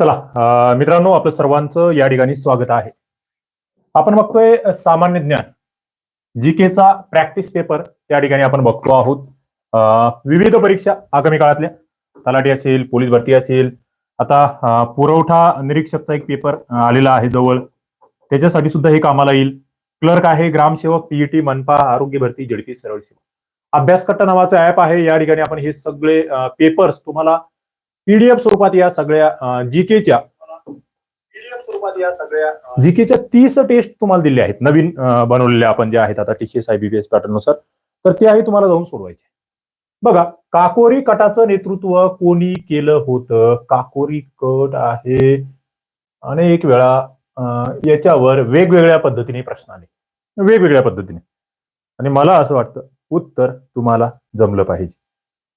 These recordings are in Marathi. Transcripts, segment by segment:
चला मित्रांनो आपलं सर्वांचं या ठिकाणी स्वागत आहे. आपण बघतोय सामान्य ज्ञान जीकेचा प्रॅक्टिस पेपर या ठिकाणी आपण बघतो आहोत. विविध परीक्षा आगामी काळातल्या तलाठी असेल पोलीस भरती असेल आता पुरवठा निरीक्षकचा एक पेपर आलेला आहे जवळ. त्याच्यासाठी सुद्धा हे कामाला येईल. क्लर्क आहे ग्रामसेवक पीईटी मनपा आरोग्य भरती झडपी सरळ सेवा. अभ्यासकट्टा नावाचं ऍप आहे या ठिकाणी आपण हे सगळे पेपर्स तुम्हाला पीडीएफ स्वरूपात या सगळ्या जीकेच्या जीकेच्या तीस टेस्ट तुम्हाला दिल्या आहेत. नवीन बनवलेल्या आपण ज्या आहेत आता टीसीएस आयबीपीएस पॅटर्ननुसार तर त्याही तुम्हाला जाऊन सोडवायचे. बघा काकोरी कटाचं नेतृत्व कोणी केलं होतं? काकोरी कट आहे. अनेक वेळा याच्यावर वेगवेगळ्या पद्धतीने प्रश्न आले. वेगवेगळ्या पद्धतीने. आणि मला असं वाटतं उत्तर तुम्हाला जमलं पाहिजे.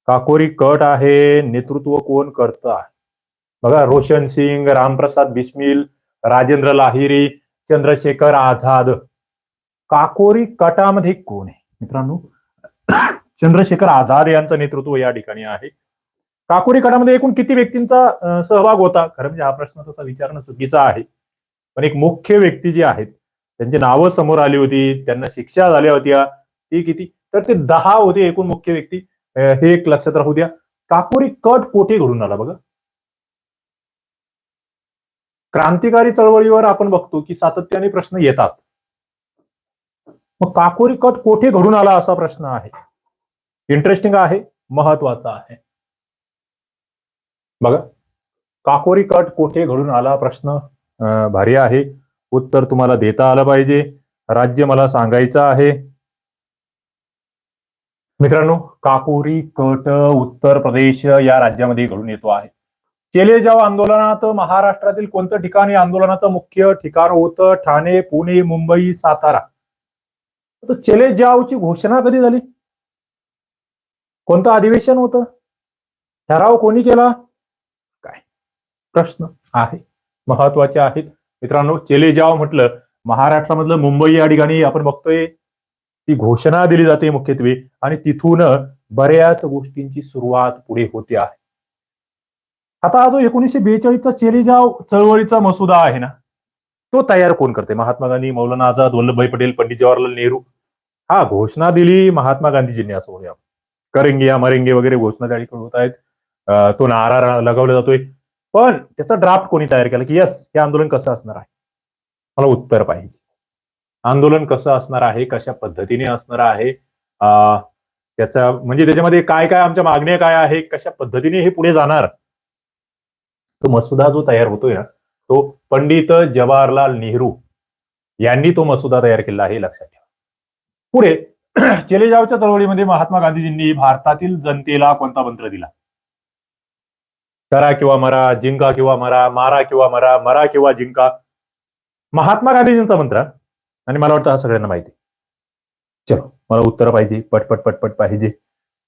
काकोरी कट आहे नेतृत्व कोण करतं आहे? बघा रोशन सिंग रामप्रसाद बिस्मिल राजेंद्र लाहिरी चंद्रशेखर आझाद. काकोरी कटामध्ये कोण आहे? मित्रांनो चंद्रशेखर आझाद यांचं नेतृत्व या ठिकाणी आहे. काकोरी कटामध्ये एकूण किती व्यक्तींचा सहभाग होता? खरं म्हणजे हा प्रश्न तसा विचारणं चुकीचा आहे. पण एक मुख्य व्यक्ती जी आहेत त्यांची नावं समोर आली होती त्यांना शिक्षा झाल्या होत्या ती किती? तर ते दहा होते एकूण मुख्य व्यक्ती. हे एक लक्षात राहू द्या. काकोरी कट कोठे घडून आला बघा. क्रांतिकारी चळवळीवर आपण बघतो की सातत्याने प्रश्न येतात. मग काकोरी कट कोठे घडून आला असा प्रश्न आहे. इंटरेस्टिंग आहे महत्त्वाचा आहे. बघा. काकोरी कट कोठे घडून आला प्रश्न भारी आहे. उत्तर तुम्हाला देता आलं पाहिजे. राज्य मला सांगायचं आहे. मित्रांनो काकोरी कट उत्तर प्रदेश या राज्यामध्ये घडून येतो आहे. चेले जाव आंदोलनात महाराष्ट्रातील कोणतं ठिकाण या आंदोलनाचं मुख्य ठिकाण होतं? ठाणे पुणे मुंबई सातारा. तर चेले जावची घोषणा कधी झाली? कोणतं अधिवेशन होतं? ठराव कोणी केला? काय? प्रश्न आहे. महत्त्वाचे आहेत. मित्रांनो चेले जाव म्हटलं महाराष्ट्रामधलं मुंबई या ठिकाणी आपण बघतोय. ती घोषणा दिली जाते मुख्यत्वे आणि तिथून बऱ्याच गोष्टींची सुरुवात पुढे होते आहे. आता जो एकोणीसशे बेचाळीसचा चेलेजाव चळवळीचा मसुदा आहे ना तो तयार कोण करते? महात्मा गांधी मौलाना आझाद वल्लभभाई पटेल पंडित जवाहरलाल नेहरू. हा घोषणा दिली महात्मा गांधीजींनी असं म्हणूया. करेंगे या मरेंगे वगैरे घोषणा त्या ठिकाणी होत आहेत. तो नारा लगावला जातोय. पण त्याचा ड्राफ्ट कोणी तयार केला की यस हे आंदोलन कसं असणार आहे? मला उत्तर पाहिजे. आंदोलन कसं असणार आहे कशा पद्धतीने असणार आहे त्याचा म्हणजे त्याच्यामध्ये काय काय आमच्या मागण्या काय आहे कशा पद्धतीने हे पुढे जाणार? तो मसुदा जो तयार होतोय ना तो पंडित जवाहरलाल नेहरू यांनी तो मसुदा तयार केला आहे हे लक्षात ठेवा. पुढे चेलेजावच्या चळवळीमध्ये महात्मा गांधीजींनी भारतातील जनतेला कोणता मंत्र दिला? करा किंवा मरा जिंका किंवा मरा मारा किंवा मरा मरा किंवा जिंका. महात्मा गांधीजींचा मंत्र. आणि मला वाटतं हा सगळ्यांना माहिती आहे. चलो मला उत्तर पाहिजे पटपट पटपट पाहिजे.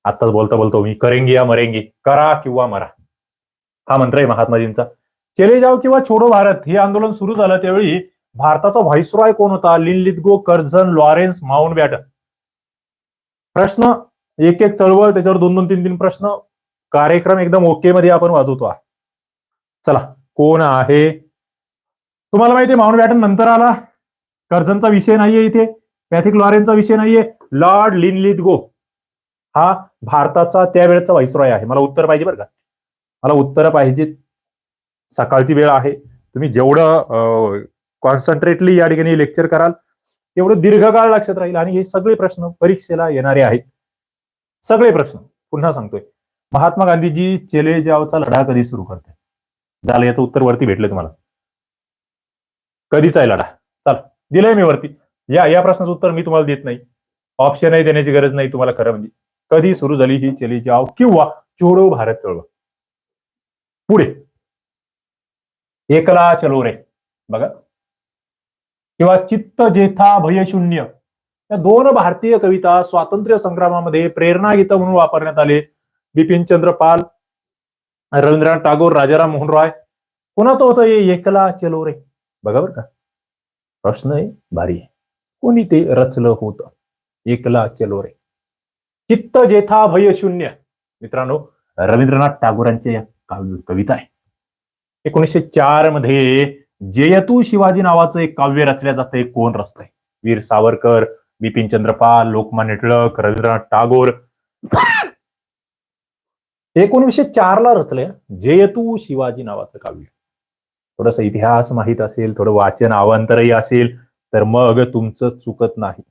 आत्ताच बोलता बोलतो मी करेंगी या मरेंगी करा किंवा मरा. हा मंत्र आहे महात्माजींचा. चले जाव किंवा छोडो भारत. हे आंदोलन सुरू झालं त्यावेळी भारताचा व्हाईसरॉय कोण होता? Linlithgow Curzon Lawrence Mountbatten प्रश्न एक एक चळवळ त्याच्यावर दोन दोन तीन तीन प्रश्न. कार्यक्रम एकदम ओके मध्ये आपण वाजवतो आहे. चला कोण आहे? तुम्हाला माहिती माउंट बॅटन नंतर आला. कर्झनचा विषय नाहीये इथे. पॅथिक लॉरेनचा विषय नाहीये. लॉर्ड लिनलिथगो हा भारताचा त्यावेळेचा व्हाईसरॉय आहे. मला उत्तर पाहिजे बरं का? मला उत्तर पाहिजे. सकाळची वेळ आहे. तुम्ही जेवढं कॉन्सन्ट्रेटली या ठिकाणी लेक्चर कराल तेवढं दीर्घकाळ लक्षात राहील. आणि हे सगळे प्रश्न परीक्षेला येणारे आहेत. सगळे प्रश्न. पुन्हा सांगतोय. महात्मा गांधीजी चेले जावचा लढा कधी सुरू करते झालं याचं उत्तर वरती भेटलं तुम्हाला. कधीचा आहे लढा? चला. दिलंय मी वरती. या या प्रश्नाचं उत्तर मी तुम्हाला देत नाही. ऑप्शनही देण्याची गरज नाही तुम्हाला खरं म्हणजे. कधी सुरू झाली ही चली जाव किंवा चोडो भारत चळवळ? पुढे. एकला चलो रे. बघा. किंवा चित्त जेथा भयशून्य या दोन भारतीय कविता स्वातंत्र्य संग्रामामध्ये प्रेरणा गीत म्हणून वापरण्यात आले. बिपिन चंद्र पाल रवींद्रनाथ टागोर राजाराम मोहन रॉय. कोणाचं होतं एकला चलो रे? बघा बरं का. प्रश्न आहे भारी. आहे कोणी ते रचलं होतं? एकला चलो रे. चित्त जेथा भय शून्य. मित्रांनो रवींद्रनाथ टागोरांचे या काव्य कविता आहे. एकोणीसशे चारमध्ये जयतू शिवाजी नावाचं एक काव्य रचल्या जातं कोण रचतंय? वीर सावरकर बिपिन चंद्रपाल लोकमान्य टिळक रवींद्रनाथ टागोर. एकोणीसशे चार ला रचलंय जयतू शिवाजी नावाचं काव्य. थोडस इतिहास माहीत असेल थोडं वाचन अवांतरही असेल तर मग तुमचं चुकत नाही.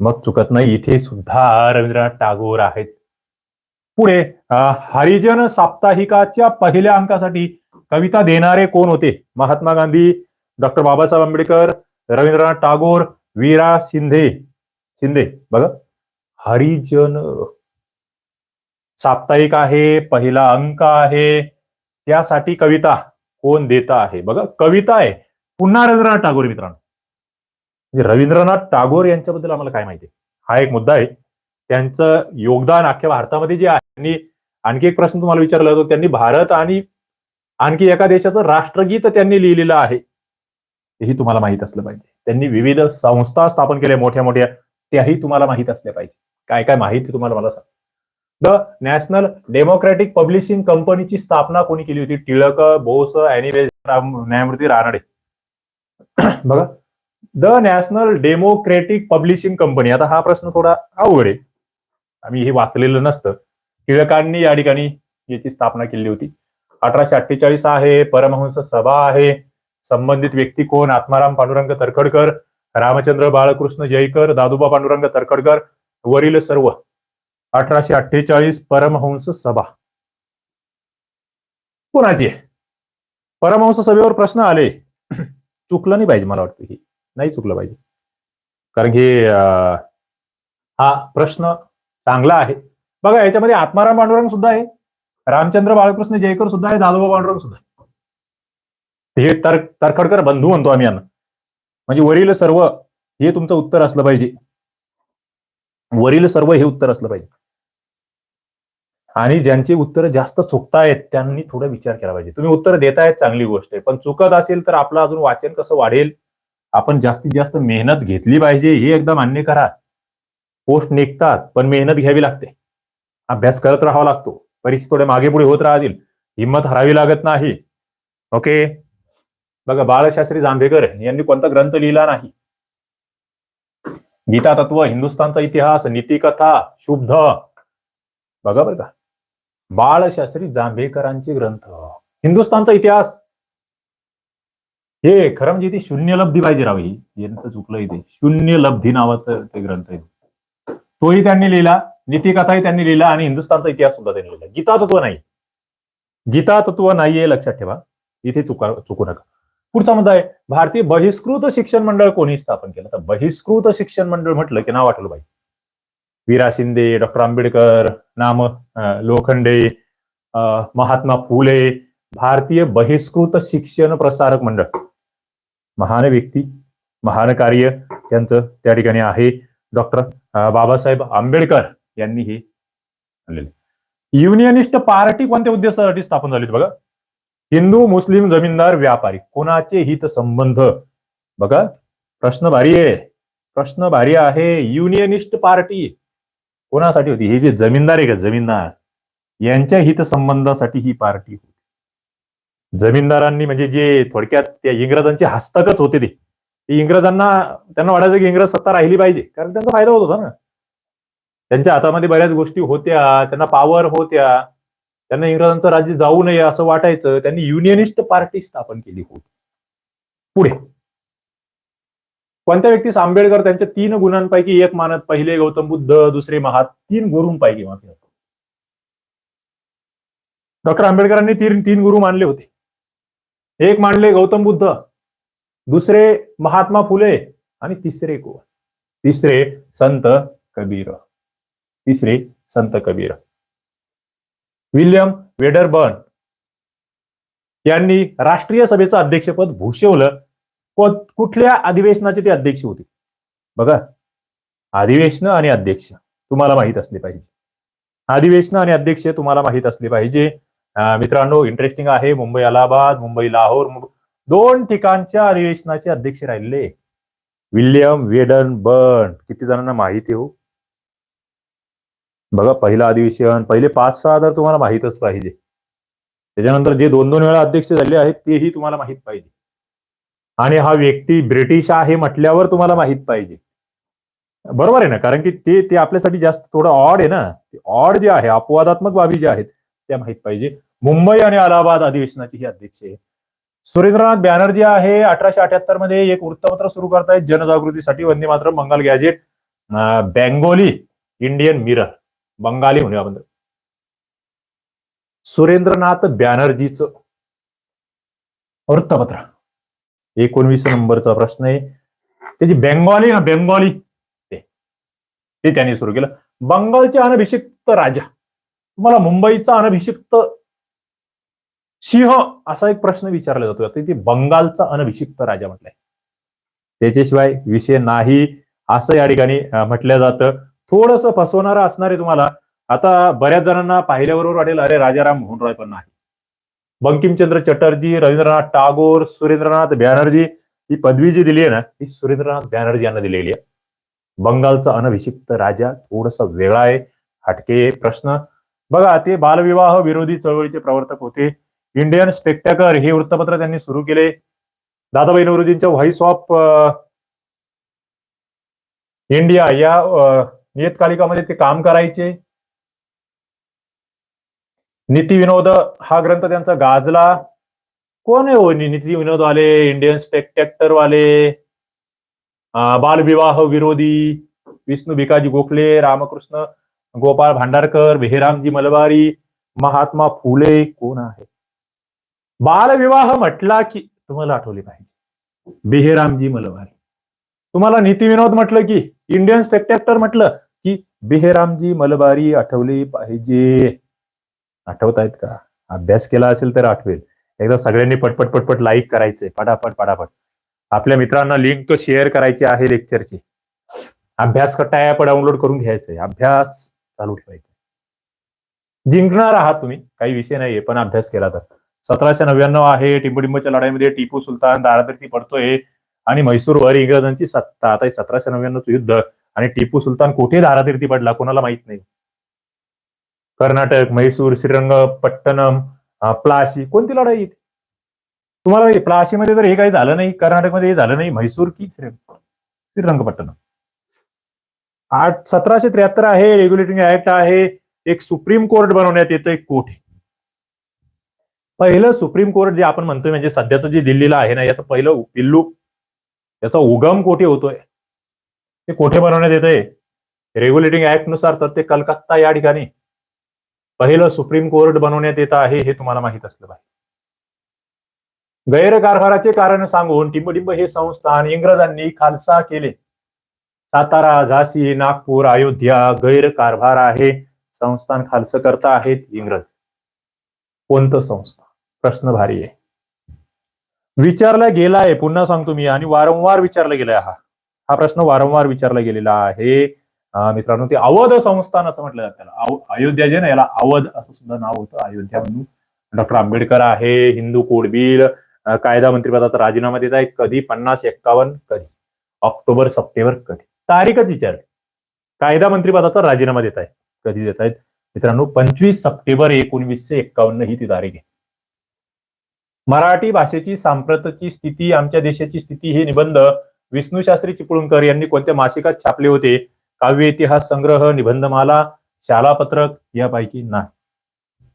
मग चुकत नाही इथे सुद्धा रवींद्रनाथ टागोर आहेत. पुढे हरिजन साप्ताहिकाच्या पहिल्या अंकासाठी कविता देणारे कोण होते? महात्मा गांधी डॉक्टर बाबासाहेब आंबेडकर रवींद्रनाथ टागोर वीरा शिंदे. शिंदे बघा. हरिजन साप्ताहिक आहे पहिला अंक आहे. त्यासाठी कविता. कोण देता आहे? बघा कविता आहे. पुन्हा रवींद्रनाथ टागोर मित्रांनो. म्हणजे रवींद्रनाथ टागोर यांच्याबद्दल आम्हाला काय माहिती आहे? हा एक मुद्दा आहे. त्यांचं योगदान अख्ख्या भारतामध्ये जे आहे त्यांनी आणखी एक प्रश्न तुम्हाला विचारला होता त्यांनी भारत आणि आणखी एका देशाचं राष्ट्रगीत त्यांनी लिहिलेलं आहे. हेही तुम्हाला माहीत असलं पाहिजे. त्यांनी विविध संस्था स्थापन केल्या मोठ्या मोठ्या त्याही तुम्हाला माहीत असल्या पाहिजे. काय काय माहिती तुम्हाला मला सांग? द नॅशनल डेमोक्रॅटिक पब्लिशिंग कंपनीची स्थापना कोणी केली होती? टिळक बोस अॅनिवेज न्यायमूर्ती रानडे. बघा. The national democratic publishing company. आता हा प्रश्न थोडा अवघड आहे. आम्ही हे वाचलेलं नसतं. टिळकांनी या ठिकाणी याची स्थापना केली होती. अठराशे अठ्ठेचाळीस आहे. परमहंस सभा आहे. संबंधित व्यक्ती कोण? आत्माराम पांडुरंग तरखडकर रामचंद्र बाळकृष्ण जयकर दादोबा पांडुरंग तरखडकर वरील सर्व. अठराशे अठ्ठेचाळीस परमहंस सभा. कोणाची आहे? परमहंस सभेवर प्रश्न आले. चुकलं नाही पाहिजे मला वाटतं हे. नाही चुकलं पाहिजे. कारण की हा प्रश्न चांगला आहे. बघा याच्यामध्ये आत्माराम पांडुरंग सुद्धा आहे. रामचंद्र बाळकृष्ण जयकर सुद्धा आहे. दादोबा पांडुरंग सुद्धा हे तर तरखडकर बंधू म्हणतो आम्ही यांना. म्हणजे वरील सर्व हे तुमचं उत्तर असलं पाहिजे. वरील सर्व हे उत्तर असलं पाहिजे. आणि ज्यांची उत्तर जास्त चुकतायत त्यांनी थोडा विचार केला पाहिजे. तुम्ही उत्तर देतायत चांगली गोष्ट आहे. पण चुकत असेल तर आपलं अजून वाचन कसं वाढेल? आपण जास्तीत जास्त मेहनत घेतली पाहिजे हे एकदा मान्य करा. पोस्ट निघतात पण मेहनत घ्यावी लागते. अभ्यास करत राहावा लागतो. परीक्षा थोडे मागे पुढे होत राहतील. हिंमत हरावी लागत नाही. ओके? बघा बाळशास्त्री जांभेकर यांनी कोणता ग्रंथ लिहिला नाही? गीता तत्व हिंदुस्थानचा इतिहास नीतिकथा शुद्ध. बघा बरं का. बाळशास्त्री जांभेकरांचे ग्रंथ. हिंदुस्थानचा इतिहास. हे खरं म्हणजे शून्य लब्धी पाहिजे राव ही. चुकलं इथे शून्य लब्धी नावाचं ते ग्रंथ आहे. तोही त्यांनी लिहिला नीतिकथाही त्यांनी लिहिला आणि हिंदुस्थानचा इतिहास सुद्धा त्यांनी लिहिला. गीता तत्व नाही. गीता तत्व नाहीये लक्षात ठेवा. इथे चुका चुकू नका. पुढचा मुद्दा आहे भारतीय बहिष्कृत शिक्षण मंडळ कोणी स्थापन केलं? तर बहिष्कृत शिक्षण मंडळ म्हटलं की नाव आठवलं पाहिजे. वीरा शिंदे डॉक्टर आंबेडकर नाम लोखंडे महात्मा फुले भारतीय बहिष्कृत शिक्षण प्रसारक मंडळ. महान व्यक्ती महान कार्य त्यांचं त्या ठिकाणी आहे. डॉक्टर बाबासाहेब आंबेडकर यांनी हे आणलेले. युनियनिस्ट पार्टी कोणत्या उद्देशासाठी स्थापन झाली बघा? हिंदू मुस्लिम जमीनदार व्यापारी. कोणाचे हित संबंध? बघा प्रश्न भारी आहे. प्रश्न भारी आहे. Unionist party. कोणासाठी होती? हे जे जमीनदार आहे का? जमीनदार. यांच्या हितसंबंधासाठी ही पार्टी होती. जमीनदारांनी म्हणजे जे थोडक्यात त्या इंग्रजांचे हस्तकच होते ते. इंग्रजांना त्यांना वाटायचं की इंग्रज सत्ता राहिली पाहिजे. कारण त्यांचा फायदा होत होता ना. त्यांच्या हातामध्ये बऱ्याच गोष्टी होत्या. त्यांना पॉवर होत्या. त्यांना इंग्रजांचं राज्य जाऊ नये असं वाटायचं. त्यांनी युनियनिस्ट पार्टी स्थापन केली होती. पुढे. कोणत्या व्यक्तीस आंबेडकर त्यांच्या तीन गुणांपैकी एक मानत? पहिले गौतम बुद्ध दुसरे महात तीन गुरूंपैकी माफी डॉक्टर आंबेडकरांनी तीन तीन गुरु मानले होते. एक मानले गौतम बुद्ध दुसरे महात्मा फुले आणि तिसरे कोण तिसरे संत कबीर. तिसरे संत कबीर. विल्यम वेडरबर्न यांनी राष्ट्रीय सभेचं अध्यक्षपद भूषवलं. कुठल्या अधिवेशनाचे ते अध्यक्ष होते? बघा अधिवेशन आणि अध्यक्ष तुम्हाला माहीत असले पाहिजे. अधिवेशन आणि अध्यक्ष तुम्हाला माहीत असले पाहिजे. मित्रांनो इंटरेस्टिंग आहे. मुंबई अलाहाबाद मुंबई लाहोर दोन ठिकाणच्या अधिवेशनाचे अध्यक्ष राहिले. विल्यम वेडन बर्न किती जणांना माहिती हो? बघा पहिलं अधिवेशन पहिले पाच सहा तर तुम्हाला माहितच पाहिजे. त्याच्यानंतर जे दोन दोन वेळा अध्यक्ष झाले आहेत तेही तुम्हाला माहीत पाहिजे. आणि हा व्यक्ती ब्रिटिश आहे म्हटल्यावर तुम्हाला माहीत पाहिजे. बरोबर आहे ना? कारण की ते ते आपल्यासाठी जास्त थोडं ऑड आहे ना? ऑड जे आहे अपवादात्मक बाबी ज्या आहेत त्या माहीत पाहिजे. मुंबई आणि अलाहाबाद अधिवेशनाची ही अध्यक्ष आहे. सुरेंद्रनाथ बॅनर्जी आहे अठराशे अठ्याहत्तरमध्ये एक वृत्तपत्र सुरू करतायत जनजागृतीसाठी वंदे मात्र Bengal gazette Bengali Indian mirror Bengali म्हणूया आपण. सुरेंद्रनाथ बॅनर्जीचं वृत्तपत्र. एकोणवीस नंबरचा प्रश्न आहे. त्याची बेंगॉली ना बेंगॉली ते त्यांनी सुरू केलं. बंगालचे अनभिषिक्त राजा तुम्हाला मुंबईचा अनभिषिक्त सिंह असा एक प्रश्न विचारला जातो. आता ते बंगालचा अनभिषिक्त राजा म्हटलाय. त्याच्याशिवाय विषय नाही असं या ठिकाणी म्हटलं जातं. थोडस फसवणारा असणार आहे तुम्हाला. आता बऱ्याच जणांना पाहिल्याबरोबर वाटेल अरे राजाराम मोहन रॉय पण नाही. बंकिमचंद्र चटर्जी रवींद्रनाथ टागोर सुरेंद्रनाथ बॅनर्जी ही पदवी जी दिली आहे ना ही सुरेंद्रनाथ बॅनर्जी यांना दिलेली आहे. बंगालचा अनभिषिक्त राजा थोडसा वेगळा आहे हटके प्रश्न. बघा ते बालविवाह विरोधी चळवळीचे प्रवर्तक होते. इंडियन स्पेक्टॅकर हे वृत्तपत्र त्यांनी सुरू केले. दादाबाई नवरोजींच्या व्हॉइस ऑफ इंडिया या नियतकालिकामध्ये ते काम करायचे. नीती विनोद हा ग्रंथ त्यांचा गाजला. कोण आहे हो? नीती विनोद वाले इंडियन स्पेक्टॅक्टर वाले बालविवाह विरोधी विष्णू भिकाजी गोखले रामकृष्ण गोपाळ भांडारकर भेरामजी मलबारी महात्मा फुले कोण आहे? बालविवाह म्हटला की तुम्हाला आठवले पाहिजे. बेहेरामजी मलबारी. तुम्हाला नीती विनोद म्हटलं की इंडियन स्पेक्टॅक्टर म्हटलं की बेहेरामजी मलबारी आठवले पाहिजे. आठवतायत का? अभ्यास केला असेल तर आठवेल. एकदा सगळ्यांनी पटपट पटपट लाईक करायचंय पटापट पटापट. आपल्या मित्रांना लिंक शेअर करायची आहे लेक्चरची अभ्यास कट्टा ऍप डाउनलोड करून घ्यायचंय अभ्यास चालू ठेवायचा. जिंकणार आहात तुम्ही. काही विषय नाहीये पण अभ्यास केला तर. सतराशे नव्याण्णव आहे. टिंबडिंबच्या लढाईमध्ये टिपू सुलतान दारादर्ती पडतोय. आणि म्हैसूरवर इंग्रजांची सत्ता. आता सतराशे नव्याण्णवचं युद्ध. आणि टिपू सुलतान कुठे धारातीर्थी पडला? कोणाला माहीत नाही. कर्नाटक म्हैसूर श्रीरंगपट्टणम प्लासी कोणती लढाई येते तुम्हाला प्लासीमध्ये तर हे काही झालं नाही कर्नाटकमध्ये हे झालं नाही म्हैसूर की श्री श्रीरंगपट्टणम आठ सतराशे त्र्याहत्तर आहे रेग्युलेटिंग ऍक्ट आहे एक सुप्रीम कोर्ट बनवण्यात येतं एक कोर्ट पहिलं सुप्रीम कोर्ट जे आपण म्हणतोय म्हणजे सध्याचं जे दिल्लीला आहे ना याचं पहिलं पिल्लू याचा उगम कोठे होतोय? ते कोठे बनवण्यात येतंय? रेग्युलेटिंग ऍक्टनुसार तर ते कलकत्ता या ठिकाणी. पहिलं सुप्रीम कोर्ट बनवण्यात येत आहे हे तुम्हाला माहीत असलं पाहिजे. गैरकारभाराचे कारण सांगून टिंबटिंब हे संस्थान इंग्रजांनी खालसा केले. सातारा झाशी नागपूर अयोध्या गैरकारभार आहे. संस्थान खालस करता आहेत इंग्रज. कोणतं संस्थान प्रश्न भारी आहे. विचारला गेलाय पुन्हा सांगतो मी आणि वारंवार विचारला गेलाय. हा हा प्रश्न वारंवार विचारला गेलेला आहे. मित्रांनो ते अवध संस्थान असं म्हटलं जातं त्याला. अयोध्या जे ना याला अवध असं सुद्धा नाव होतं. अयोध्या म्हणून डॉक्टर आंबेडकर आहे हिंदू कोडबिल कायदा मंत्रिपदाचा राजीनामा देत आहे कधी? पन्नास एक्कावन्न कधी? ऑक्टोबर सप्टेंबर कधी? तारीखच विचार कायदा मंत्रिपदाचा राजीनामा देत आहे. कधी देत आहेत? मित्रांनो पंचवीस सप्टेंबर एकोणवीसशे एक्कावन्न ही ती तारीख आहे. मराठी भाषेची सांप्रतची स्थिती आमच्या देशाची स्थिती हे निबंध विष्णू शास्त्री चिपळूणकर यांनी कोणत्या मासिकात छापले होते? काव्य इतिहास संग्रह निबंधमाला शालापत्रक यापैकी नाही.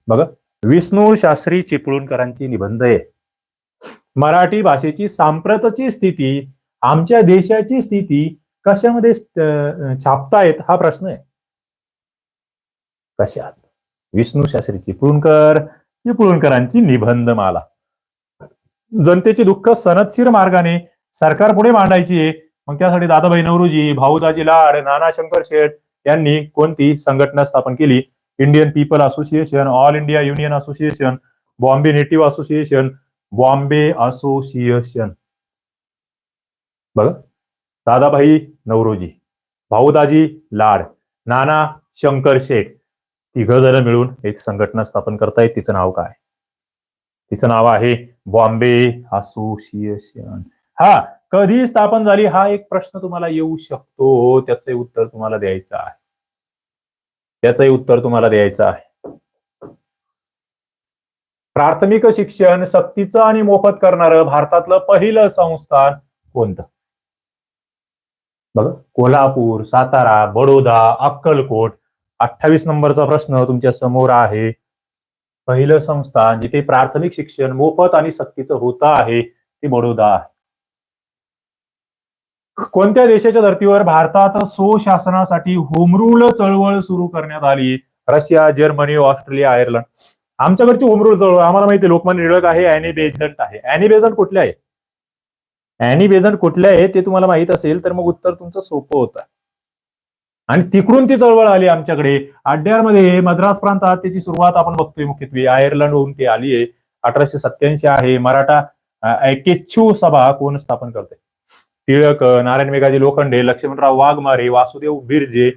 बघा विष्णू शास्त्री चिपळूणकरांची निबंध आहे. मराठी भाषेची सांप्रतची स्थिती आमच्या देशाची स्थिती कशामध्ये अं, छापतायत हा प्रश्न आहे. कशात? विष्णू शास्त्री चिपळूणकर चिपळूणकरांची निबंधमाला. जनतेचे दुःख सनदशीर मार्गाने सरकार पुढे मांडायची आहे. मग त्यासाठी दादाभाई नवरोजी भाऊदाजी लाड नाना शंकर शेठ यांनी कोणती संघटना स्थापन केली? Indian people association all India union association Bombay native association Bombay association बघा. दादाभाई नवरोजी भाऊदाजी लाड नाना शंकर शेठ तिघ जण मिळून एक संघटना स्थापन करतायत. तिचं नाव काय? तिचं नाव आहे बॉम्बे असोसिएशन हा कधी स्थापन झाली हा एक प्रश्न तुम्हाला येऊ शकतो. त्याचे उत्तर तुम्हाला द्यायचं आहे. त्याचंही उत्तर तुम्हाला द्यायचं आहे. प्राथमिक शिक्षण सक्तीचं आणि मोफत करणारं भारतातलं पहिलं संस्थान कोणतं? बघा कोल्हापूर सातारा बडोदा अक्कलकोट. अठ्ठावीस नंबरचा प्रश्न तुमच्यासमोर आहे. पहिलं संस्थान जिथे प्राथमिक शिक्षण मोफत आणि सक्तीचं होतं आहे ते बडोदा आहे. कोणत्या देशाच्या धर्तीवर भारतात सुशासनासाठी होमरूल चळवळ सुरू करण्यात आली? Russia Germany Australia Ireland. आमच्याकडची home rule चळवळ आम्हाला माहिती लोकमान्य टिळक आहे अॅनी बेझंट आहे. अॅनी बेझंट कुठले आहे? अॅनी बेझंट कुठले आहे ते तुम्हाला माहीत असेल तर मग उत्तर तुमचं सोपं होतं. आणि तिकडून ती चळवळ आली आमच्याकडे. अड्ड्यारमध्ये मद्रास प्रांतात त्याची सुरुवात आपण बघतोय मुख्यत्वे. आयर्लंड होऊन ती आली आहे. अठराशे सत्याऐंशी आहे. मराठा अं, सभा कोण स्थापन करते? टिळक नारायण मेघाजी लोखंडे लक्ष्मणराव वाघमारे वासुदेव बिरजे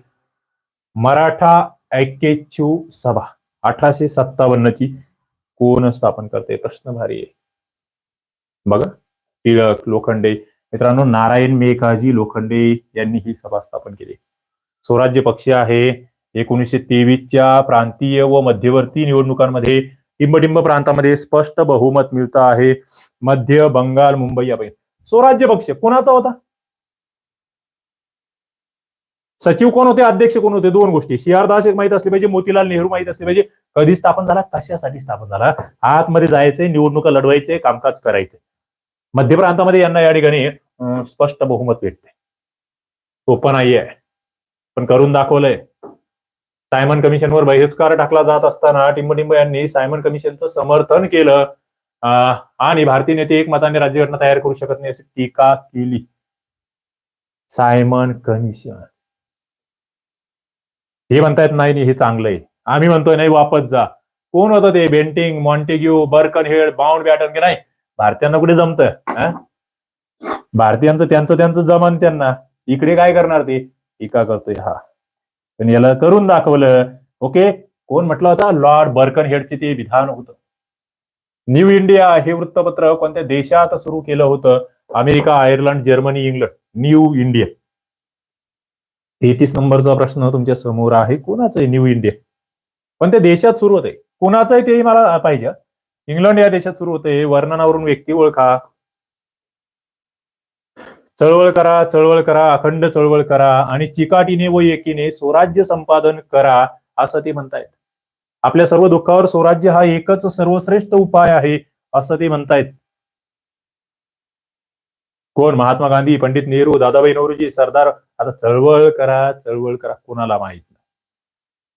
मराठा ऐक्येच्छू सभा. अठराशे सत्तावन्न ची कोण स्थापन करते? प्रश्न भारी आहे. बघा टिळक लोखंडे. मित्रांनो नारायण मेघाजी लोखंडे यांनी ही सभा स्थापन केली. स्वराज्य पक्ष आहे. एकोणीसशे तेवीसच्या प्रांतीय व मध्यवर्ती निवडणुकांमध्ये टिंबटिंब प्रांतामध्ये स्पष्ट बहुमत मिळतं आहे. मध्य बंगाल मुंबई यापैकी स्वराज्य पक्ष कोणाचा होता? सचिव कोण होते? अध्यक्ष कोण होते? दोन गोष्टी. सी आर दास एक माहीत असले पाहिजे मोतीलाल नेहरू माहीत असले पाहिजे. कधी स्थापन झाला? कशासाठी स्थापन झाला? आतमध्ये जायचंय निवडणुका लढवायचे कामकाज करायचे. मध्य प्रांतामध्ये यांना या ठिकाणी स्पष्ट बहुमत भेटते. सोपं नाहीये पण करून दाखवलंय. सायमन कमिशनवर बहिष्कार टाकला जात असताना टिंबटिंब यांनी सायमन कमिशनचं समर्थन केलं. आणि भारतीय नेते एकमताने राज्यघटना तयार करू शकत नाही अशी टीका केली. सायमन कमिशन हे म्हणतायत नाही नाही, हे चांगलं आहे आम्ही म्हणतोय नाही वापस जा. कोण होतं ते? Bentinck Montagu Birkenhead bound batten की नाही? भारतीयांना कुठे जमत भारतीयांचं त्यांचं त्यांचं जमन त्यांना. इकडे काय करणार ते? टीका करतोय हा. पण याला करून दाखवलं ओके? कोण म्हटलं होता? लॉर्ड बर्कन हेडचे ते विधान होतं. न्यू इंडिया हे वृत्तपत्र कोणत्या देशात सुरू केलं होतं? America Ireland Germany England. New India. तेहतीस नंबरचा प्रश्न तुमच्यासमोर आहे. कोणाचं आहे न्यू इंडिया? कोणत्या देशात सुरू होते कोणाचं आहे ते मला पाहिजे. इंग्लंड या देशात सुरू होते वर्णनावरून व्यक्ती ओळखा. चळवळ करा चळवळ करा अखंड चळवळ करा आणि चिकाटीने व एकीने स्वराज्य संपादन करा असं ते म्हणतायत. आपल्या सर्व दुःखावर स्वराज्य हा एकच सर्वश्रेष्ठ उपाय आहे असं ते म्हणतायत. कोण? महात्मा गांधी पंडित नेहरू दादाबाई नवरोजी सरदार आता चळवळ करा चळवळ करा. कोणाला माहीत नाही.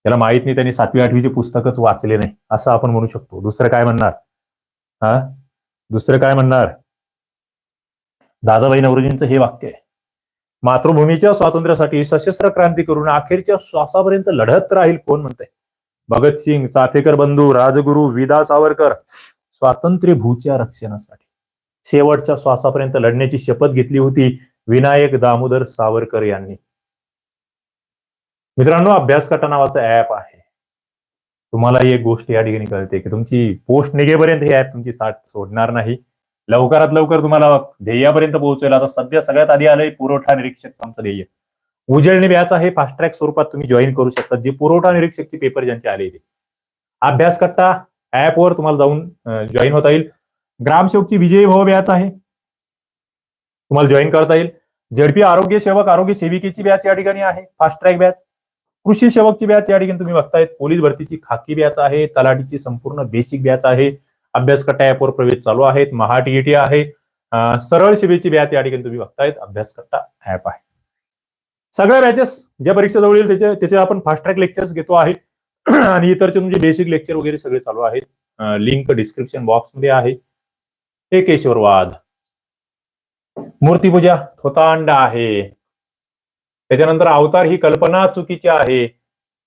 त्याला माहीत नाही त्यांनी सातवी आठवीचे पुस्तकच वाचले नाही. असं आपण म्हणू शकतो. दुसरं काय म्हणणार? हा? दुसरं काय म्हणणार? दादाबाई नवरोजींचं हे वाक्य आहे. मातृभूमीच्या स्वातंत्र्यासाठी सशस्त्र क्रांती करून अखेरच्या श्वासापर्यंत लढत राहील कोण म्हणतंय? भगतसिंग चाफेकर बंधू राजगुरू विदा सावरकर स्वातंत्र्य भूच्या रक्षणासाठी. शेवटच्या श्वासापर्यंत लढण्याची शपथ घेतली होती विनायक दामोदर सावरकर यांनी. मित्रांनो अभ्यास कटा नावाचं ऍप आहे. तुम्हाला एक गोष्ट या ठिकाणी कळते की तुमची पोस्ट निघेपर्यंत हे ऍप तुमची साथ सोडणार नाही. लवकरात लवकर तुम्हाला ध्येयापर्यंत पोहोचवेल आता सध्या सगळ्यात आधी आलंय पुरवठा निरीक्षक आमचं ध्येय. उजळणी ब्याचा आहे फास्ट ट्रॅक स्वरूपात तुम्ही जॉईन करू शकता. जे पुरवठा निरीक्षकचे पेपर ज्यांचे आले ते. अभ्यास करता ऍपवर तुम्हाला जाऊन जॉईन होता येईल. ग्रामसेवकची विजयी भाव बॅच आहे. तुम्हाला जॉईन करता येईल. झडपी आरोग्य सेवक आरोग्य सेविकेची बॅच या ठिकाणी आहे. फास्ट ट्रॅक बॅच कृषी सेवकची बॅच या ठिकाणी तुम्ही बघतायत पोलीस भरतीची खाकी बॅच आहे. तलाठीची संपूर्ण बेसिक बॅच आहे. अभ्यास कट्टा ऍपवर प्रवेश चालू आहेत. महाटीईटी आहे. सरळ सेवेची बॅच या ठिकाणी तुम्ही बघतायत. अभ्यास कट्टा ऍप आहे. सगळ्या बॅचेस ज्या परीक्षा जवळ येईल त्याच्या त्याचे आपण फास्ट ट्रॅक लेक्चर्स घेतो आहे. आणि इतरचे म्हणजे बेसिक लेक्चर वगैरे सगळे चालू आहेत. लिंक डिस्क्रिप्शन बॉक्समध्ये आहे. एकेश्वरवाद मूर्तीपूजा थोतांड आहे. त्याच्यानंतर अवतार ही कल्पना चुकीची आहे.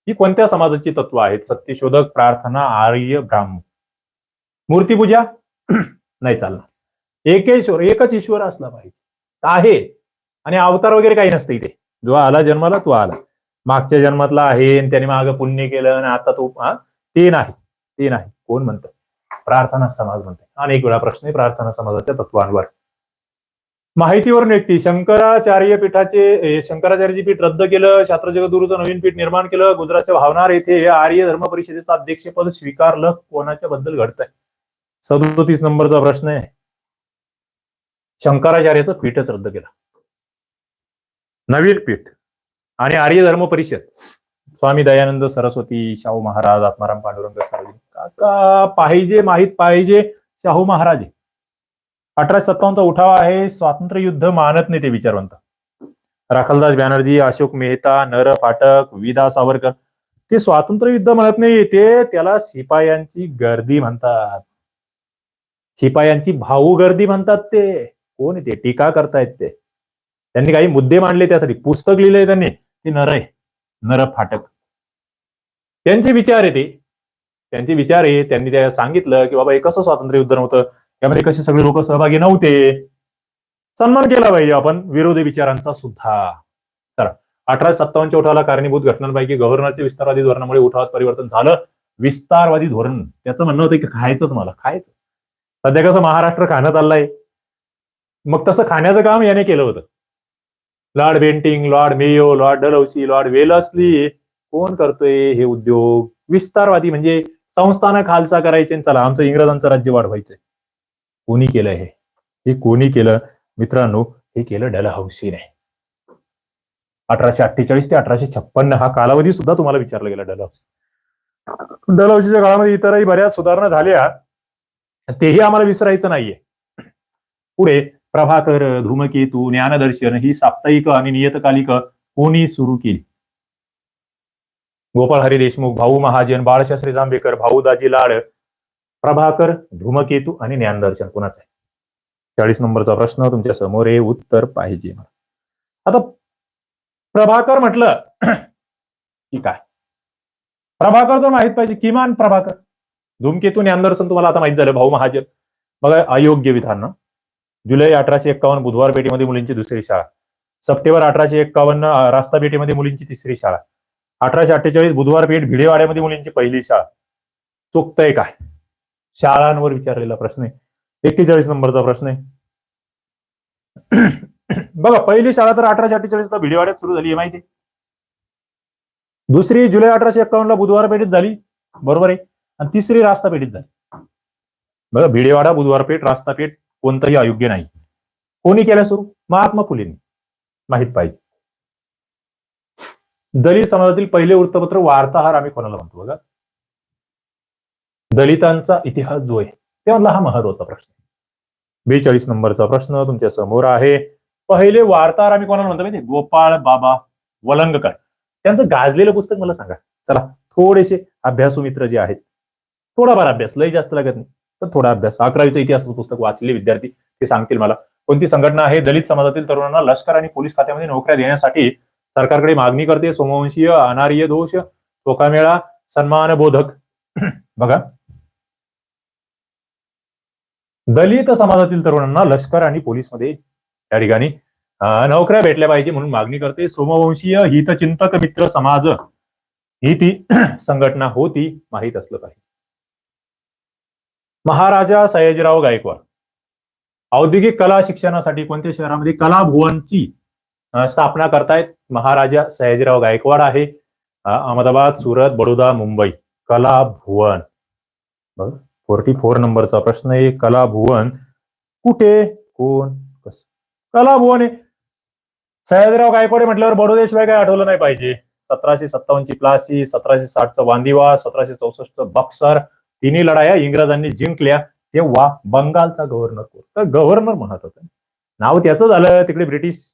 ही कोणत्या समाजाची तत्व आहेत? सत्यशोधक प्रार्थना आर्य ब्राह्मण मूर्तीपूजा? नाही चालणार. एकेश्वर एकच ईश्वर असला पाहिजे. आहे. आणि अवतार वगैरे काही नसतं इथे. जो आला जन्माला तो आला. मागच्या जन्मातला आहे आणि त्याने मागं पुण्य केलं आणि आता तो हा ते नाही ते नाही. कोण म्हणतं प्रार्थना समाज म्हणते अनेक वेळा प्रश्न आहे प्रार्थना समाजाच्या तत्वांवर. माहितीवरून व्यक्ती शंकराचार्य पीठाचे शंकराचार्य शंकराचार्यजी पीठ रद्द केलं शास्त्र जगदुरूचं नवीन पीठ निर्माण केलं गुजरातच्या भावनार येथे आर्य धर्म परिषदेचं अध्यक्षपद स्वीकारलं कोणाच्या बद्दल घडतंय? सदोतीस नंबरचा प्रश्न आहे. शंकराचार्याचं पीठच रद्द केलं. नवीन पीठ आणि आर्य धर्म परिषद. स्वामी दयानंद सरस्वती शाहू महाराज आत्माराम पांडुरंग सार्वजनिक काका पाहिजे माहीत पाहिजे शाहू महाराज. अठराशे सत्तावन्नचा उठावा आहे स्वातंत्र्य युद्ध मानत नाही ते विचारवंत. राखलदास बॅनर्जी अशोक मेहता नर फाटक विदा सावरकर. ते स्वातंत्र्य युद्ध म्हणत नाही ते त्याला शिपायांची गर्दी म्हणतात. शिपायांची भाऊ गर्दी म्हणतात ते. कोण ते? टीका करतायत ते. त्यांनी काही मुद्दे मांडले त्यासाठी. पुस्तक लिहिलंय त्यांनी. ते नर आहे. नर फाटक. त्यांचे विचार आहे ते. त्यांचे विचार आहे. त्यांनी त्या सांगितलं की बाबा हे कसं स्वातंत्र्य युद्ध नव्हतं? त्यामध्ये कसे सगळे लोक सहभागी नव्हते? सन्मान केला पाहिजे आपण. विरोधी विचारांचा सुद्धा. चला. अठराशे सत्तावन्नच्या उठावाला कारणीभूत घटनांपैकी गव्हर्नरच्या विस्तारवादी धोरणामुळे उठावात परिवर्तन झालं. विस्तारवादी धोरण. त्याचं म्हणणं होतं की खायचंच मला. खायचं. सध्या कसं महाराष्ट्र खाणं चाललंय. मग तसं खाण्याचं काम याने केलं होतं. Lord Bentinck lord Mayo lord Dalhousie lord Wellesley. कोण करतोय हे उद्योग? विस्तारवादी म्हणजे संस्थानं खालसा करायचे चला आमचं इंग्रजांचं राज्य वाढवायचंय. कोणी केलं हे? हे कोणी केलं? मित्रांनो हे केलं डलहौसीने अठराशे अठ्ठेचाळीस ते अठराशे छप्पन्न हा कालावधी सुद्धा तुम्हाला विचारला गेला डलहौसी डलहौसीच्या काळामध्ये इतरही बऱ्याच सुधारणा झाल्या तेही आम्हाला विसरायचं नाहीये. पुढे प्रभाकर धूमकेतू ज्ञानदर्शन ही साप्ताहिक आणि नियतकालिक कोणी सुरू केली. गोपाळ हरी देशमुख भाऊ महाजन बाळशास्त्री जांभेकर भाऊ दाजी लाड प्रभाकर धूमकेतू आणि ज्ञानदर्शन कोणाचं आहे? चाळीस नंबरचा प्रश्न तुमच्यासमोर आहे उत्तर पाहिजे मला. आता प्रभाकर म्हटलं की काय? प्रभाकर तर माहीत पाहिजे किमान प्रभाकर. धूमकेतू ज्ञानदर्शन तुम्हाला आता माहीत झालं भाऊ महाजन. बघा अयोग्य विधान ना जुलै अठराशे एक्कावन्न बुधवार पेठेमध्ये मुलींची दुसरी शाळा. सप्टेंबर अठराशे एक्कावन्न रास्ता पेठेमध्ये मुलींची तिसरी शाळा. अठराशे अठ्ठेचाळीस बुधवार पेठ भिडेवाड्यामध्ये मुलींची पहिली शाळा. चुकतंय काय शाळांवर विचारलेला प्रश्न आहे. एक्केचाळीस नंबरचा प्रश्न आहे. बघा पहिली शाळा तर अठराशे अठ्ठेचाळीस ला भिडेवाड्यात सुरू झाली माहिती आहे? दुसरी जुलै अठराशे एक्कावन्न ला बुधवार पेठेत झाली. बरोबर आहे. आणि तिसरी रास्ता पेठेत झाली. बघा भिडेवाडा बुधवार पेठ रास्ता पेठ कोणतंही अयोग्य नाही. कोणी केलं सुरू? महात्मा फुलेंनी. माहीत पाहिजे. दलित समाजातील पहिले वृत्तपत्र वार्ताहार आम्ही कोणाला म्हणतो बघा? दलितांचा इतिहास जो आहे तेव्हा हा महत्त्वाचा प्रश्न बेचाळीस नंबरचा प्रश्न तुमच्यासमोर आहे. पहिले वार्ताहार आम्ही कोणाला म्हणतो माहिती गोपाळ बाबा वलंगकर. त्यांचं गाजलेलं पुस्तक मला सांगा. चला थोडेसे अभ्यासू मित्र जे आहेत थोडाफार अभ्यास लय जास्त लागत नाही. तर थोडा अभ्यास. अकरावीचं इतिहासाचं पुस्तक वाचले विद्यार्थी ते सांगतील मला. कोणती संघटना आहे? दलित समाजातील तरुणांना लष्कर आणि पोलीस खात्यामध्ये नोकऱ्या देण्यासाठी सरकारकडे मागणी करते? सोमवंशीय अनार्य दोष टोकामेळा सन्मान बोधक बघा. दलित समाजातील तरुणांना लष्कर आणि पोलीसमध्ये या ठिकाणी नोकऱ्या भेटल्या पाहिजे म्हणून मागणी करते. सोमवंशीय हितचिंतक मित्र समाज. ही ती संघटना होती माहीत असलं पाहिजे. महाराजा सयाजीराव गायकवाड. औद्योगिक कला शिक्षणासाठी कोणत्या शहरामध्ये कला भुवनची स्थापना करतायत? महाराजा सयाजीराव गायकवाड आहे. अहमदाबाद सुरत बडोदा मुंबई. कला भुवन. फोर्टी फोर नंबरचा प्रश्न आहे. कला भुवन कुठे? कोण? कस? कला भुवन आहे सयाजीराव गायकवाड म्हटल्यावर बडोदेशिवाय काय आठवलं नाही पाहिजे. सतराशे सत्तावन्नची प्लासी सतराशे साठचा वांदिवा सतराशे चौसष्ट बक्सर तिन्ही लढाया इंग्रजांनी जिंकल्या. तेव्हा बंगालचा गव्हर्नर कोण? तर गव्हर्नर म्हणत होता. नाव त्याचं झालं तिकडे ब्रिटिश.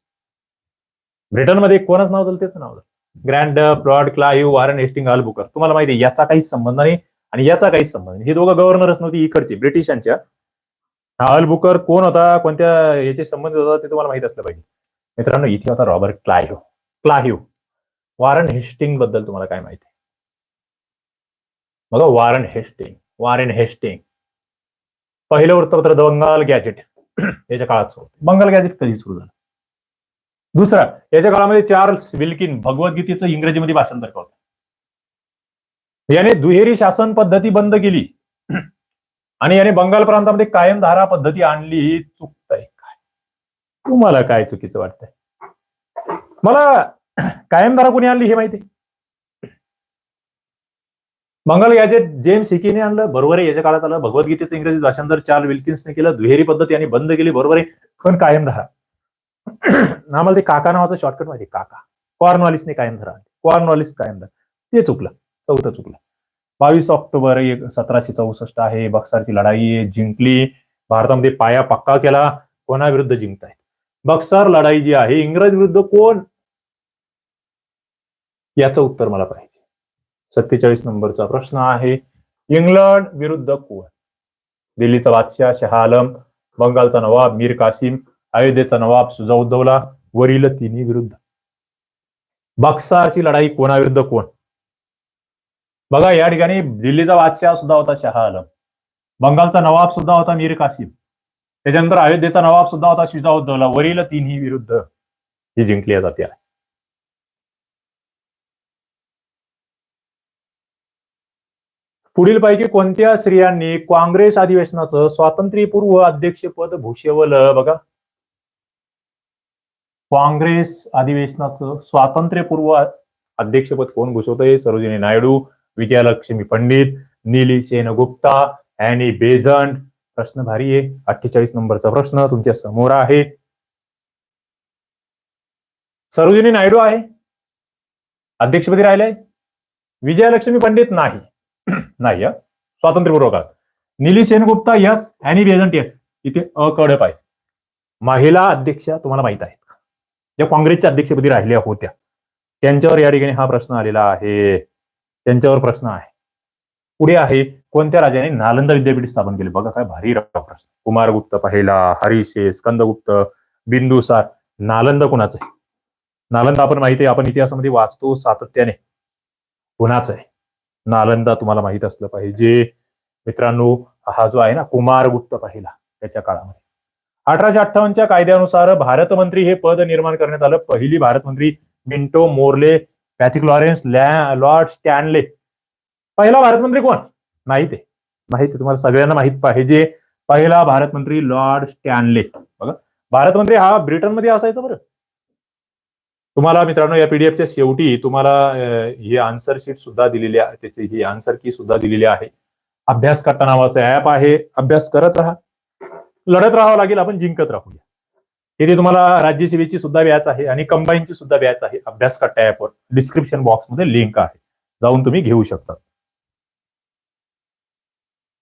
ब्रिटनमध्ये कोणाच नाव झालं त्याचं नाव झालं. ग्रँड प्लॉड क्लाइव्ह वॉरन हेस्टिंग आलबुकर तुम्हाला माहिती आहे याचा काहीच संबंध नाही आणि याचा काहीच संबंध नाही. हे दोघं गव्हर्नरच नव्हती इकडचे ब्रिटिशांच्या. हा अल कोण होता? कोणत्या याचे संबंध होता? ते तुम्हाला माहीत असलं पाहिजे. मित्रांनो इथे होता रॉबर्ट क्लाइव्ह क्लाइव्ह वॉरन हेस्टिंगबद्दल तुम्हाला काय माहिती आहे? बघा वॉरन हेस्टिंग वारेन हेस्टिंग. पहिलं वृत्तपत्र द बंगाल गॅजेट याच्या काळात सुरू होतं. बंगाल गॅजेट कधी सुरू झालं? दुसरा याच्या काळामध्ये चार्ल्स विल्किन भगवद्गीतेचं इंग्रजीमध्ये भाषांतर करतो याने दुहेरी शासन पद्धती बंद केली. आणि याने बंगाल प्रांतामध्ये कायमधारा पद्धती आणली. ही चुकतंय काय? तुम्हाला काय चुकीचं वाटतंय? मला कायमधारा कोणी आणली हे माहिती? मंगल याचे जेम्स हिकीने आणलं बरोबर आहे याच्या काळात आलं. भगवद्गीतेचं इंग्रजी भाषांतर चार्ल विल्किन्सने केलं दुहेरी पद्धत यांनी बंद केली बरोबर आहे पण कायम धरा. आम्हाला ते काका नावाचं शॉर्टकट माहिती काका. कॉर्नॉलिसने कायम धरा. कॉर्नॉलिस कायम धरा. ते चुकलं. चौथं चुकलं. बावीस ऑक्टोबर एक सतराशे चौसष्ट आहे. बक्सारची लढाई जिंकली. भारतामध्ये पाया पक्का केला. कोणाविरुद्ध जिंकतायत? बक्सार लढाई जी आहे इंग्रज विरुद्ध कोण? याचं उत्तर मला पाहिजे. सत्तेचाळीस नंबरचा प्रश्न आहे. इंग्लंड विरुद्ध कोण दिल्लीचा बादशाह शहा आलम बंगालचा नवाब मीर कासिम अयोध्येचा नवाब सुजाउद्दौला वरील तिन्ही विरुद्ध. बक्सारची लढाई कोणाविरुद्ध कोण? बघा या ठिकाणी दिल्लीचा बादशाह सुद्धा होता शहा आलम. बंगालचा नवाब सुद्धा होता मीर कासिम. त्याच्यानंतर अयोध्येचा नवाब सुद्धा होता शुजाउद्दौला वरील तिन्ही विरुद्ध. ही जिंकली जाते आहे. पुढील पैकी कोणत्या स्त्रियांनी काँग्रेस अधिवेशनाचं स्वातंत्र्यपूर्व अध्यक्षपद भूषवलं? बघा. काँग्रेस अधिवेशनाचं स्वातंत्र्यपूर्व अध्यक्षपद कोण भूषवतंय? सरोजिनी नायडू विजयालक्ष्मी पंडित नीली सेन गुप्ता अॅनी बेझंट प्रश्न भारी आहे. अठ्ठेचाळीस नंबरचा प्रश्न तुमच्यासमोर आहे. सरोजिनी नायडू आहे. अध्यक्षपदी राहिलाय. विजयालक्ष्मी पंडित नाही. नाही स्वातंत्र्यपूर्वक स्वातंत्र्यपूर्व काळात Nellie Sengupta yes. Annie Besant yes. इथे अकडप आहे. महिला अध्यक्षा तुम्हाला माहीत आहेत का? ज्या काँग्रेसच्या अध्यक्षपदी राहिल्या होत्या. त्यांच्यावर या ठिकाणी हा प्रश्न आलेला आहे. त्यांच्यावर प्रश्न आहे. पुढे आहे कोणत्या राजाने नालंदा विद्यापीठ स्थापन केले? बघा काय भारी प्रश्न. कुमारगुप्त पहिला हरिशे स्कंदगुप्त बिंदुसार. नालंदा कुणाचं आहे? नालंदा आपण माहिती आहे आपण इतिहासामध्ये वाचतो सातत्याने. कुणाचं आहे? नालंदा तुम्हाला माहीत असलं पाहिजे. मित्रांनो हा जो आहे ना कुमार गुप्त पहिला त्याच्या काळामध्ये. अठराशे अठ्ठावन्नच्या कायद्यानुसार भारत मंत्री हे पद निर्माण करण्यात आलं. पहिली भारत मंत्री Minto Morley Pethick Lawrence lord Stanley. पहिला भारत मंत्री कोण? माहीत आहे. माहीत आहे तुम्हाला सगळ्यांना माहीत पाहिजे. पहिला भारत मंत्री लॉर्ड स्टॅनले. बघा भारत मंत्री हा ब्रिटनमध्ये असायचा बरं. तुम्हाला मित्रांनो या पीडीएफच्या शेवटी तुम्हाला हे ही आन्सर शीट सुद्धा दिलेली आहे. त्याची ही आन्सर की सुद्धा दिलेली आहे. अभ्यास करता नावाचं ऍप आहे. अभ्यास करत राहा. लढत राहावं लागेल. आपण जिंकत राहूया. तिथे तुम्हाला राज्यसेवेची सुद्धा बॅच आहे आणि कंबाईनची सुद्धा बॅच आहे. अभ्यास कट्टा ऍपवर डिस्क्रिप्शन बॉक्समध्ये लिंक आहे. जाऊन तुम्ही घेऊ शकता.